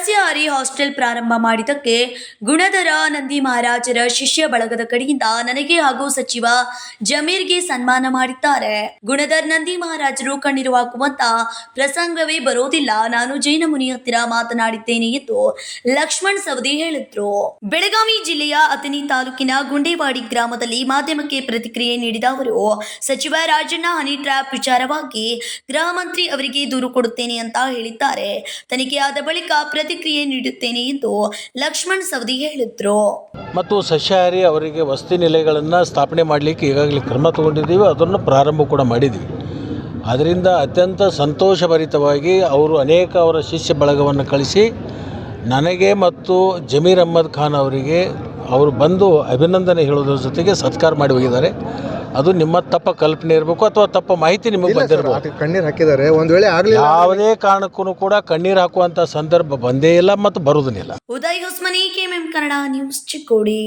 Gracias. ಸಸ್ಯಾಹಾರಿ hostel ಪ್ರಾರಂಭ ಮಾಡಿದ್ದಕ್ಕೆ ಗುಣಧರ ನಂದಿ ಮಹಾರಾಜರ ಶಿಷ್ಯ ಬಳಗದ ಕಡೆಯಿಂದ ನನಗೆ ಹಾಗೂ ಸಚಿವ ಜಮೀರ್ಗೆ ಸನ್ಮಾನ ಮಾಡಿದ್ದಾರೆ. ಗುಣಧರ್ ನಂದಿ ಮಹಾರಾಜರು ಕಣ್ಣೀರು ಹಾಕುವಂತ ಪ್ರಸಂಗವೇ ಬರೋದಿಲ್ಲ. ನಾನು ಜೈನ ಮುನಿ ಹತ್ತಿರ ಮಾತನಾಡಿದ್ದೇನೆ ಎಂದು ಲಕ್ಷ್ಮಣ್ ಸವದಿ ಹೇಳಿದ್ರು. ಬೆಳಗಾವಿ ಜಿಲ್ಲೆಯ ಅಥಣಿ ತಾಲೂಕಿನ ಗುಂಡೇವಾಡಿ ಗ್ರಾಮದಲ್ಲಿ ಮಾಧ್ಯಮಕ್ಕೆ ಪ್ರತಿಕ್ರಿಯೆ ನೀಡಿದ ಅವರು, ಸಚಿವ ರಾಜಣ್ಣ ಹನಿ ಟ್ರ್ಯಾಪ್ ವಿಚಾರವಾಗಿ ಗೃಹ ಮಂತ್ರಿ ಅವರಿಗೆ ದೂರು ಕೊಡುತ್ತೇನೆ ಅಂತ ಹೇಳಿದ್ದಾರೆ. ತನಿಖೆಯಾದ ಬಳಿಕ ಪ್ರತಿಕ್ರಿಯೆ ನೀಡುತ್ತೇನೆ ಎಂದು ಲಕ್ಷ್ಮಣ್ ಸವದಿ ಹೇಳಿದ್ರು. ಮತ್ತು ಸಸ್ಯಾಹಾರಿ ಅವರಿಗೆ ವಸತಿ ನಿಲಯಗಳನ್ನು ಸ್ಥಾಪನೆ ಮಾಡಲಿಕ್ಕೆ ಈಗಾಗಲೇ ಕ್ರಮ ತಗೊಂಡಿದ್ದೀವಿ, ಅದನ್ನು ಪ್ರಾರಂಭ ಕೂಡ ಮಾಡಿದ್ವಿ ಅದರಿಂದ ಅತ್ಯಂತ ಸಂತೋಷಭರಿತವಾಗಿ ಅವರು ಅನೇಕ ಅವರ ಶಿಷ್ಯ ಬಳಗವನ್ನು ಕಳಿಸಿ, ನನಗೆ ಮತ್ತು ಜಮೀರ್ ಅಹ್ಮದ್ ಖಾನ್ ಅವರಿಗೆ ಅವರು ಬಂದು ಅಭಿನಂದನೆ ಹೇಳೋದ್ರ ಜೊತೆಗೆ ಸತ್ಕಾರ ಮಾಡಿ ಹೋಗಿದ್ದಾರೆ. ಅದು ನಿಮ್ಮ ತಪ್ಪ ಕಲ್ಪನೆ ಇರಬೇಕು ಅಥವಾ ತಪ್ಪ ಮಾಹಿತಿ ನಿಮಗೆ ಬಂದಿರಬೇಕು ಕಣ್ಣೀರು ಹಾಕಿದ್ದಾರೆ. ಒಂದ್ ವೇಳೆ ಆಗಲಿ ಯಾವುದೇ ಕಾರಣಕ್ಕೂ ಕೂಡ ಕಣ್ಣೀರು ಹಾಕುವಂತ ಸಂದರ್ಭ ಬಂದೇ ಇಲ್ಲ ಮತ್ತು ಬರುವುದಿಲ್ಲ ಉದಯ್ ಹೊಸ್ಮನಿ ಕೆಎಂಎಂ ಕನ್ನಡ ನ್ಯೂಸ್ ಚಿಕ್ಕೋಡಿ.